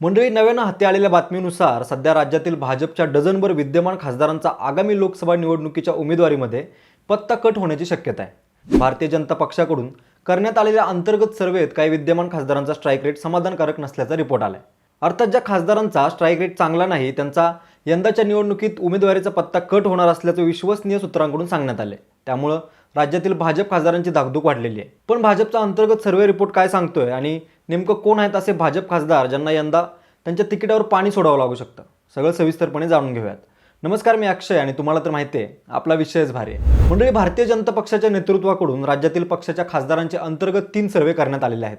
मंडळी नव्यानं हाती आलेल्या बातमीनुसार सध्या राज्यातील भाजपच्या डझनभर विद्यमान खासदारांचा आगामी लोकसभा निवडणुकीच्या उमेदवारीमध्ये पत्ता कट होण्याची शक्यता आहे. भारतीय जनता पक्षाकडून करण्यात आलेल्या अंतर्गत सर्वेत काही विद्यमान खासदारांचा स्ट्राईक रेट समाधानकारक नसल्याचा रिपोर्ट आलाय. अर्थात ज्या खासदारांचा स्ट्राईक रेट चांगला नाही त्यांचा यंदाच्या निवडणुकीत उमेदवारीचा पत्ता कट होणार असल्याचं विश्वसनीय सूत्रांकडून सांगण्यात आले त्यामुळं राज्यातील भाजप खासदारांची धाकधूक वाढलेली आहे. पण भाजपचा अंतर्गत सर्वे रिपोर्ट काय सांगतोय आणि नेमकं कोण आहेत असे भाजप खासदार ज्यांना यंदा त्यांच्या तिकिटावर पाणी सोडावं लागू शकतं? सगळं सविस्तरपणे जाणून घेऊयात. नमस्कार मी अक्षय आणि तुम्हाला तर माहिती आहे आपला विषयच भारी आहे. मंडळी भारतीय जनता पक्षाच्या नेतृत्वाकडून राज्यातील पक्षाच्या खासदारांचे अंतर्गत तीन सर्वे करण्यात आलेले आहेत.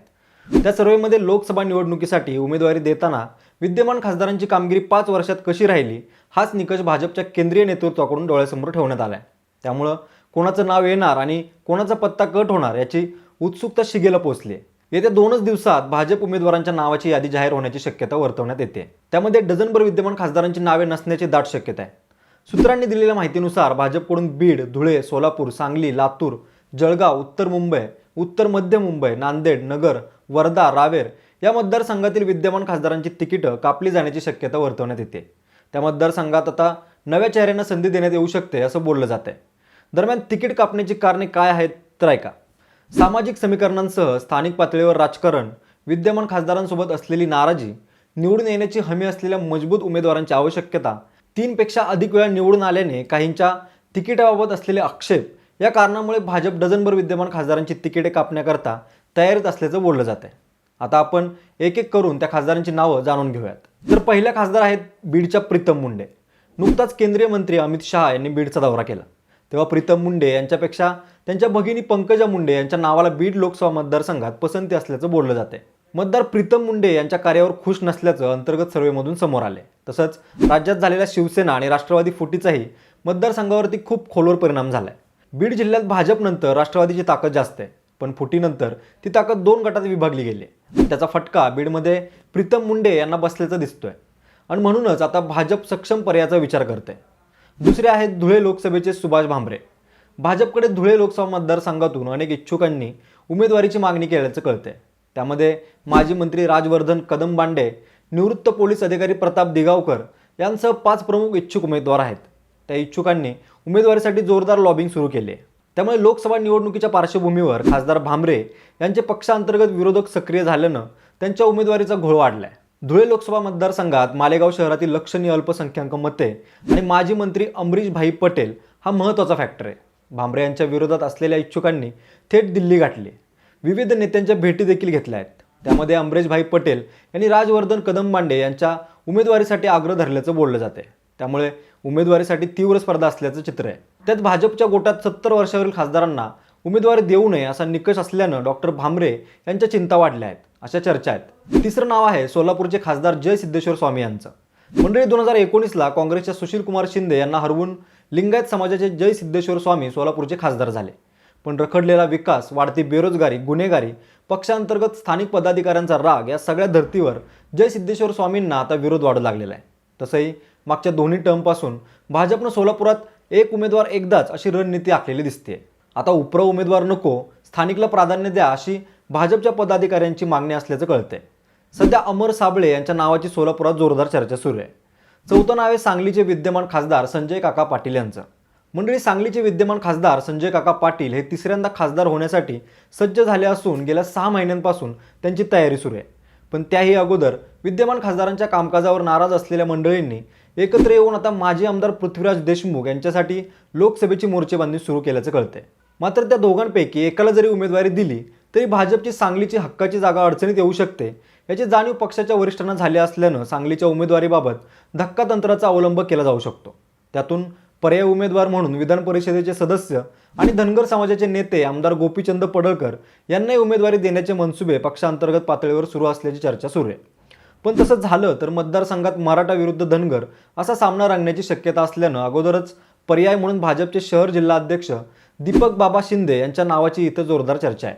त्या सर्वेमध्ये लोकसभा निवडणुकीसाठी उमेदवारी देताना विद्यमान खासदारांची कामगिरी पाच वर्षात कशी राहिली हाच निकष भाजपच्या केंद्रीय नेतृत्वाकडून डोळ्यासमोर ठेवण्यात आला आहे त्यामुळं कोणाचं नाव येणार आणि कोणाचा पत्ता कट होणार याची उत्सुकता शिगेला पोहोचली आहे. येत्या दोनच दिवसात भाजप उमेदवारांच्या नावाची यादी जाहीर होण्याची शक्यता वर्तवण्यात येते. त्यामध्ये डझनभर विद्यमान खासदारांची नावे नसण्याची दाट शक्यता आहे. सूत्रांनी दिलेल्या माहितीनुसार भाजपकडून बीड धुळे सोलापूर सांगली लातूर जळगाव उत्तर मुंबई उत्तर मध्य मुंबई नांदेड नगर वर्धा रावेर या मतदारसंघातील विद्यमान खासदारांची तिकीटं कापली जाण्याची शक्यता वर्तवण्यात येते. त्या मतदारसंघात आता नव्या चेहऱ्यांना संधी देण्यात येऊ शकते असं बोललं जात आहे दरम्यान तिकीट कापण्याची कारणे काय आहेत तर ऐका. सामाजिक समीकरणांसह स्थानिक पातळीवर राजकारण विद्यमान खासदारांसोबत असलेली नाराजी निवडून येण्याची हमी असलेल्या मजबूत उमेदवारांची आवश्यकता तीनपेक्षा अधिक वेळा निवडून आल्याने काहींच्या तिकिटाबाबत असलेले आक्षेप या कारणामुळे भाजप डझनभर विद्यमान खासदारांची तिकिटे कापण्याकरता तयारीत असल्याचं बोललं जात आहे. आता आपण एक एक करून त्या खासदारांची नावं जाणून घेऊयात. तर पहिल्या खासदार आहेत बीडच्या प्रीतम मुंडे. नुकताच केंद्रीय मंत्री अमित शहा यांनी बीडचा दौरा केला. तेव्हा प्रीतम मुंडे यांच्यापेक्षा त्यांच्या भगिनी पंकजा मुंडे यांच्या नावाला बीड लोकसभा मतदारसंघात पसंती असल्याचं बोललं जाते. मतदार प्रीतम मुंडे यांच्या कार्यावर खुश नसल्याचं अंतर्गत सर्वेमधून समोर आले. तसंच राज्यात झालेल्या शिवसेना आणि राष्ट्रवादी फुटीचाही मतदारसंघावरती खूप खोलवर परिणाम झालाय. बीड जिल्ह्यात भाजपनंतर राष्ट्रवादीची ताकद जास्त आहे पण फुटीनंतर ती ताकद दोन गटात विभागली गेली आहे. त्याचा फटका बीडमध्ये प्रीतम मुंडे यांना बसल्याचा दिसतोय. आणि म्हणूनच आता भाजप सक्षम पर्यायाचा विचार करते दुसरे आहेत धुळे लोकसभेचे सुभाष भांबरे भाजपकडे धुळे लोकसभा मतदारसंघातून अनेक इच्छुकांनी उमेदवारीची मागणी केल्याचं कळतंय. त्यामध्ये माजी मंत्री राजवर्धन कदमबांडे निवृत्त पोलीस अधिकारी प्रताप दिगावकर यांसह पाच प्रमुख इच्छुक उमेदवार आहेत. त्या इच्छुकांनी उमेदवारीसाठी जोरदार लॉबिंग सुरू केले. आहे त्यामुळे लोकसभा निवडणुकीच्या पार्श्वभूमीवर खासदार भांबरे यांचे पक्षांतर्गत विरोधक सक्रिय झाल्यानं त्यांच्या उमेदवारीचा घोळ वाढलाय. धुळे लोकसभा मतदारसंघात मालेगाव शहरातील लक्षणीय अल्पसंख्याक मते आणि माजी मंत्री अमरीशभाई पटेल हा महत्त्वाचा फॅक्टर आहे. भांबरे यांच्या विरोधात असलेल्या इच्छुकांनी थेट दिल्ली गाठली. विविध नेत्यांच्या भेटी देखील घेतल्या आहेत. त्यामध्ये अमरेशभाई पटेल यांनी राजवर्धन कदमबांडे यांच्या उमेदवारीसाठी आग्रह धरल्याचं बोललं जाते त्यामुळे उमेदवारीसाठी तीव्र स्पर्धा असल्याचं चित्र आहे. त्यात भाजपच्या गोटात सत्तर वर्षावरील खासदारांना उमेदवारी देऊ नये असा निकष असल्यानं डॉक्टर भांबरे यांच्या चिंता वाढल्या आहेत. अशा चर्चा आहेत. तिसरं नाव आहे सोलापूरचे खासदार जय सिद्धेश्वर स्वामी यांचं. मंडळी दोन हजार एकोणीसला काँग्रेसच्या सुशील कुमार शिंदे यांना हरवून लिंगायत समाजाचे जय सिद्धेश्वर स्वामी सोलापूरचे खासदार झाले. पण रखडलेला विकास वाढती बेरोजगारी गुन्हेगारी पक्षांतर्गत स्थानिक पदाधिकाऱ्यांचा राग या सगळ्या धर्तीवर जय सिद्धेश्वर स्वामींना आता विरोध वाढू लागलेला आहे. तसंही मागच्या दोन्ही टर्मपासून भाजपनं सोलापुरात एक उमेदवार एकदाच अशी रणनीती आखलेली दिसते आता उपरा उमेदवार नको स्थानिकला प्राधान्य द्या अशी भाजपच्या पदाधिकाऱ्यांची मागणी असल्याचं कळतंय. सध्या अमर साबळे यांच्या नावाची सोलापुरात जोरदार चर्चा सुरू आहे. चौथं नाव आहे सांगलीचे विद्यमान खासदार संजय काका पाटील यांचं. मंडळी सांगलीचे विद्यमान खासदार संजय काका पाटील हे तिसऱ्यांदा खासदार होण्यासाठी सज्ज झाले असून गेल्या सहा महिन्यांपासून त्यांची तयारी सुरू आहे. पण त्याही अगोदर विद्यमान खासदारांच्या कामकाजावर नाराज असलेल्या मंडळींनी एकत्र येऊन आता माजी आमदार पृथ्वीराज देशमुख यांच्यासाठी लोकसभेची मोर्चेबांधणी सुरू केल्याचं कळतंय. मात्र त्या दोघांपैकी एकाला जरी उमेदवारी दिली तरी भाजपची सांगलीची हक्काची जागा अडचणीत येऊ शकते याची जाणीव पक्षाच्या वरिष्ठांना झाली असल्यानं सांगलीच्या उमेदवारीबाबत धक्का तंत्राचा अवलंब केला जाऊ शकतो. त्यातून पर्याय उमेदवार म्हणून विधान परिषदेचे सदस्य आणि धनगर समाजाचे नेते आमदार गोपीचंद पडळकर यांनाही उमेदवारी देण्याचे मनसुबे पक्षांतर्गत पातळीवर सुरू असल्याची चर्चा सुरू आहे. पण तसं झालं तर मतदारसंघात मराठा विरुद्ध धनगर असा सामना रंगण्याची शक्यता असल्यानं अगोदरच पर्याय म्हणून भाजपचे शहर जिल्हा अध्यक्ष दीपक बाबा शिंदे यांच्या नावाची इथं जोरदार चर्चा आहे.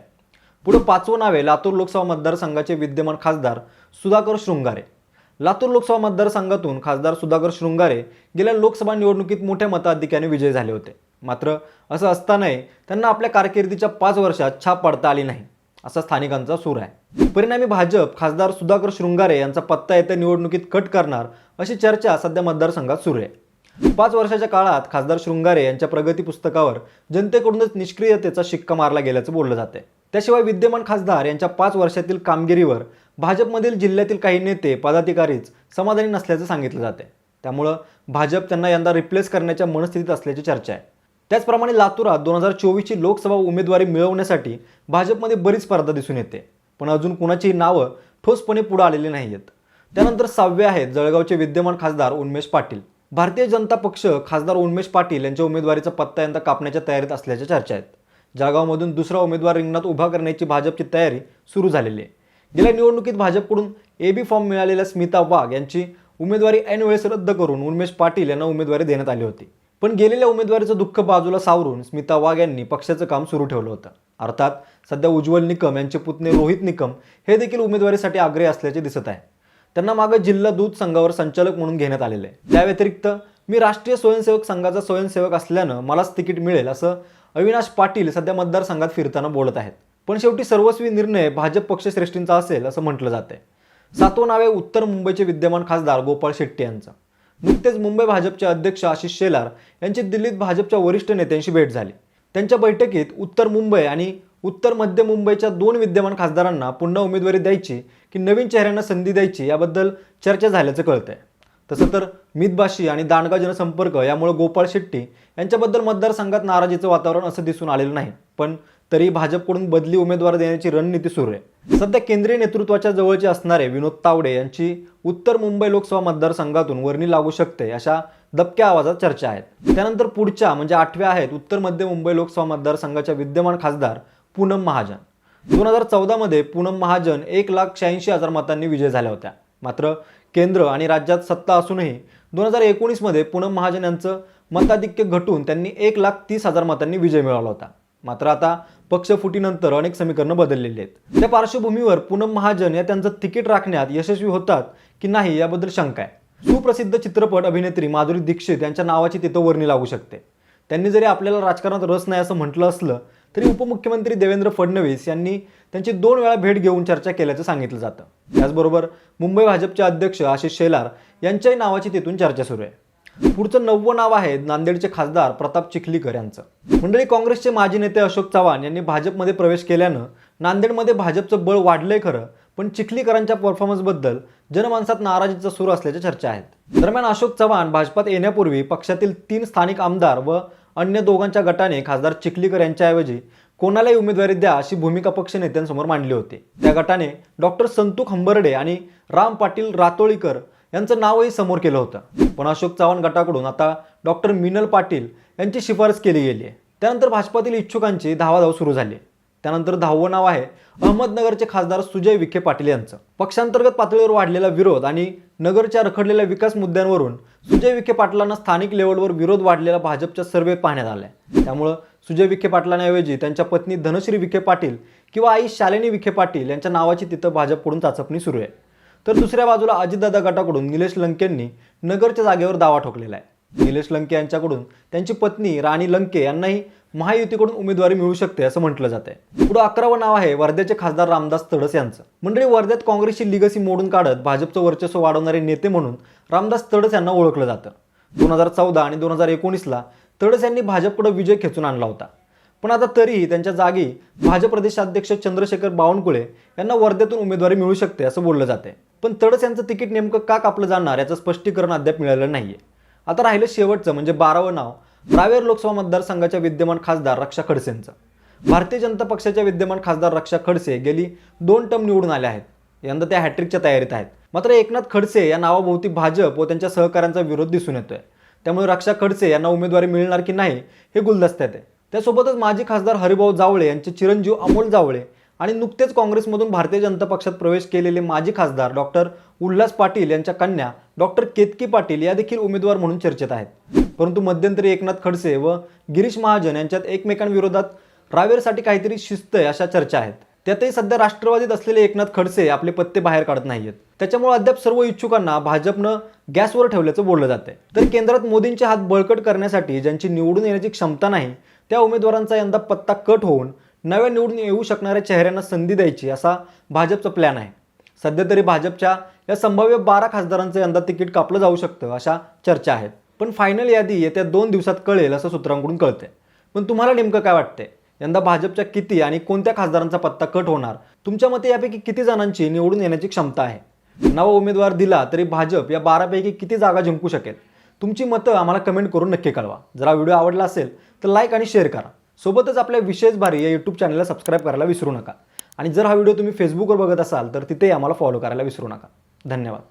पुढं पाचवं नावे लातूर लोकसभा मतदारसंघाचे विद्यमान खासदार सुधाकर शृंगारे. लातूर लोकसभा मतदारसंघातून खासदार सुधाकर शृंगारे गेल्या लोकसभा निवडणुकीत मोठ्या मताधिक्याने विजयी झाले होते. मात्र असं असतानाही त्यांना आपल्या कारकिर्दीच्या पाच वर्षात छाप पाडता आली नाही असा स्थानिकांचा सूर आहे. परिणामी भाजप खासदार सुधाकर शृंगारे यांचा पत्ता येत्या निवडणुकीत कट करणार अशी चर्चा सध्या मतदारसंघात सुरू आहे. पाच वर्षाच्या काळात खासदार शृंगारे यांच्या प्रगती पुस्तकावर जनतेकडूनच निष्क्रियतेचा शिक्का मारला गेल्याचं बोललं जाते त्याशिवाय विद्यमान खासदार यांच्या पाच वर्षातील कामगिरीवर भाजपमधील जिल्ह्यातील काही नेते पदाधिकारीच समाधानी नसल्याचं सांगितलं जाते त्यामुळं भाजप त्यांना यंदा रिप्लेस करण्याच्या मनस्थितीत असल्याची चर्चा आहे. त्याचप्रमाणे लातूरात दोन हजार चोवीसची लोकसभा उमेदवारी मिळवण्यासाठी भाजपमध्ये बरीच स्पर्धा दिसून येते. पण अजून कुणाचीही नावं ठोसपणे पुढे आलेली नाही आहेत त्यानंतर सहावे आहेत जळगावचे विद्यमान खासदार उन्मेष पाटील. भारतीय जनता पक्ष खासदार उन्मेष पाटील यांच्या उमेदवारीचा पत्ता यंदा कापण्याच्या तयारीत असल्याच्या चर्चा आहेत. जळगावमधून दुसरा उमेदवार रिंगणात उभा करण्याची भाजपची तयारी सुरू झालेली आहे. गेल्या निवडणुकीत भाजपकडून एबी फॉर्म मिळालेल्या स्मिता वाघ यांची उमेदवारी ऐनवेळेस रद्द करून उन्मेष पाटील यांना उमेदवारी देण्यात आली होती. पण गेलेल्या उमेदवारीचं दुःख बाजूला सावरून स्मिता वाघ यांनी पक्षाचं काम सुरू ठेवलं होतं. अर्थात सध्या उज्ज्वल निकम यांचे पुतणे रोहित निकम हे देखील उमेदवारीसाठी आग्रही असल्याचे दिसत आहे. त्यांना मागे जिल्हा दूध संघावर संचालक म्हणून घेण्यात आलेले आहे. त्या व्यतिरिक्त मी राष्ट्रीय स्वयंसेवक संघाचा स्वयंसेवक असल्यानं मलाच तिकीट मिळेल असं अविनाश पाटील सध्या मतदारसंघात फिरताना बोलत आहेत. पण शेवटी सर्वस्वी निर्णय भाजप पक्षश्रेष्ठींचा असेल असं म्हटलं जाते सातवं नाव आहे उत्तर मुंबईचे विद्यमान खासदार गोपाळ शेट्टी यांचं. नुकतेच मुंबई भाजपचे अध्यक्ष आशिष शेलार यांची दिल्लीत भाजपच्या वरिष्ठ नेत्यांशी भेट झाली. त्यांच्या बैठकीत उत्तर मुंबई आणि उत्तर मध्य मुंबईच्या दोन विद्यमान खासदारांना पुन्हा उमेदवारी द्यायची की नवीन चेहऱ्यांना संधी द्यायची याबद्दल चर्चा झाल्याचं कळतंय. तसं तर मितभाषी आणि दांडगा जनसंपर्क यामुळे गोपाळ शेट्टी यांच्याबद्दल मतदारसंघात नाराजीचं वातावरण असं दिसून आलेलं नाही. पण तरी भाजपकडून बदली उमेदवार देण्याची रणनीती सुरू आहे. सध्या केंद्रीय नेतृत्वाच्या जवळचे असणारे विनोद तावडे यांची उत्तर मुंबई लोकसभा मतदारसंघातून वर्णी लागू शकते अशा दबक्या आवाजात चर्चा आहेत. त्यानंतर पुढच्या म्हणजे आठव्या आहेत उत्तर मध्य मुंबई लोकसभा मतदारसंघाच्या विद्यमान खासदार पूनम महाजन. दोन हजार चौदामध्ये पूनम महाजन एक लाख शहाऐंशी हजार मतांनी विजय झाल्या होत्या. मात्र केंद्र आणि राज्यात सत्ता असूनही दोन हजार एकोणीसमध्ये पूनम महाजन यांचं मताधिक्य घटून त्यांनी एक लाख तीस हजार मतांनी विजय मिळवला होता. मात्र आता पक्ष फुटीनंतर अनेक समीकरणं बदललेली आहेत. त्या पार्श्वभूमीवर पूनम महाजन या त्यांचं तिकीट राखण्यात यशस्वी होतात की नाही याबद्दल शंका आहे. सुप्रसिद्ध चित्रपट अभिनेत्री माधुरी दीक्षित यांच्या नावाची तिथं वर्णी लागू शकते. त्यांनी जरी आपल्याला राजकारणात रस नाही असं म्हटलं असलं तरी उपमुख्यमंत्री देवेंद्र फडणवीस यांनी त्यांची दोन वेळा भेट घेऊन चर्चा केल्याचं सांगितलं जातं. त्याचबरोबर मुंबई भाजपचे अध्यक्ष आशिष शेलार यांच्याही नावाची तिथून चर्चा सुरू आहे. पुढचं नववं नाव आहे नांदेडचे खासदार प्रताप चिखलीकर यांचं. मंडळी काँग्रेसचे माजी नेते अशोक चव्हाण यांनी भाजपमध्ये प्रवेश केल्यानं नांदेडमध्ये भाजपचं बळ वाढलंय खरं पण चिखलीकरांच्या परफॉर्मन्सबद्दल जनमानसात नाराजीचा सूर असल्याच्या चर्चा आहेत. दरम्यान अशोक चव्हाण भाजपात येण्यापूर्वी पक्षातील तीन स्थानिक आमदार व अन्य दोघांच्या गटाने खासदार चिखलीकर यांच्याऐवजी कोणालाही उमेदवारी द्या अशी भूमिका पक्ष नेत्यांसमोर मांडली होती. त्या गटाने डॉक्टर संतुक हंबर्डे आणि राम पाटील रातोळीकर यांचं नावही समोर केलं होतं. पण अशोक चव्हाण गटाकडून आता डॉक्टर मिनल पाटील यांची शिफारस केली गेली आहे. त्यानंतर भाजपातील इच्छुकांची धावाधाव सुरू झाली त्यानंतर दहावं नाव आहे अहमदनगरचे खासदार सुजय विखे पाटील यांचं. पक्षांतर्गत पातळीवर वाढलेला विरोध आणि नगरच्या रखडलेल्या विकास मुद्द्यांवरून सुजय विखे पाटलांना स्थानिक लेवलवर विरोध वाढलेला भाजपच्या सर्वे पाहण्यात आलाय. त्यामुळं सुजय विखे पाटलांऐवजी त्यांच्या पत्नी धनश्री विखे पाटील किंवा आई शालिनी विखे पाटील यांच्या नावाची तिथं भाजपकडून चाचपणी सुरू आहे. तर दुसऱ्या बाजूला अजितदादा गटाकडून निलेश लंकेंनी नगरच्या जागेवर दावा ठोकलेला आहे. निलेश लंके यांच्याकडून त्यांची पत्नी राणी लंके यांनाही महायुतीकडून उमेदवारी मिळू शकते असं म्हटलं जाते पुढे अकरावं नाव आहे वर्ध्याचे खासदार रामदास तडस यांचं. मंडळी वर्ध्यात काँग्रेसची लिगसी मोडून काढत भाजपचं वर्चस्व वाढवणारे नेते म्हणून रामदास तडस यांना ओळखलं जातं. दोन हजार चौदा आणि दोन हजार एकोणीसला तडस यांनी भाजपकडे विजय खेचून आणला होता. पण आता तरीही त्यांच्या जागी भाजप प्रदेशाध्यक्ष चंद्रशेखर बावनकुळे यांना वर्ध्यातून उमेदवारी मिळू शकते असं बोललं जाते पण तडस यांचं तिकीट नेमकं का कापलं जाणार याचं स्पष्टीकरण अद्याप मिळालं नाहीये. आता राहिलं शेवटचं म्हणजे बारावं नाव. रावेर लोकसभा मतदारसंघाच्या विद्यमान खासदार रक्षा खडसेंचं. भारतीय जनता पक्षाच्या विद्यमान खासदार रक्षा खडसे गेली दोन टर्म निवडून आले आहेत. यंदा त्या हॅट्रिकच्या तयारीत आहेत. मात्र एकनाथ खडसे या नावाभोवती भाजप व त्यांच्या सहकाऱ्यांचा विरोध दिसून येतोय. त्यामुळे रक्षा खडसे यांना उमेदवारी मिळणार की नाही हे गुलदस्त्यात आहे. त्यासोबतच माजी खासदार हरिभाऊ जावळे यांचे चिरंजीव अमोल जावळे आणि नुकतेच काँग्रेसमधून भारतीय जनता पक्षात प्रवेश केलेले माजी खासदार डॉक्टर उल्हास पाटील यांच्या कन्या डॉक्टर केतकी पाटील या देखील उमेदवार म्हणून चर्चेत आहेत. परंतु मध्यंतरी एकनाथ खडसे व गिरीश महाजन यांच्यात एकमेकांविरोधात रावेरसाठी काहीतरी शिस्त आहे अशा चर्चा आहेत. त्यातही सध्या राष्ट्रवादीत असलेले एकनाथ खडसे आपले पत्ते बाहेर काढत नाहीयेत. त्याच्यामुळे अद्याप सर्व इच्छुकांना भाजपनं गॅसवर ठेवल्याचं बोललं जाते तर केंद्रात मोदींचे हात बळकट करण्यासाठी ज्यांची निवडून येण्याची क्षमता नाही त्या उमेदवारांचा यंदा पत्ता कट होऊन नव्या निवडून येऊ शकणाऱ्या चेहऱ्यांना संधी द्यायची असा भाजपचा प्लॅन आहे. सध्या तरी भाजपच्या या संभाव्य बारा खासदारांचं यंदा तिकीट कापलं जाऊ शकतं अशा चर्चा आहेत. पण फायनल यादी येत्या दोन दिवसात कळेल असं सूत्रांकडून कळतंय. पण तुम्हाला नेमकं काय वाटतंय? यंदा भाजपच्या किती आणि कोणत्या खासदारांचा पत्ता कट होणार? तुमच्या मते यापैकी किती जणांची निवडून येण्याची क्षमता आहे? नवा उमेदवार दिला तरी भाजप या बारापैकी किती जागा जिंकू शकेल? तुमची मतं आम्हाला कमेंट करून नक्की कळवा. जर व्हिडिओ आवडला असेल तर लाईक आणि शेअर करा. सोबतच आपल्या विशेष भारी या यूट्यूब चॅनलला सबस्क्राईब करायला विसरू नका. आणि जर हा व्हिडिओ तुम्ही फेसबुकवर बघत असाल तर तिथेही आम्हाला फॉलो करायला विसरू नका. धन्यवाद.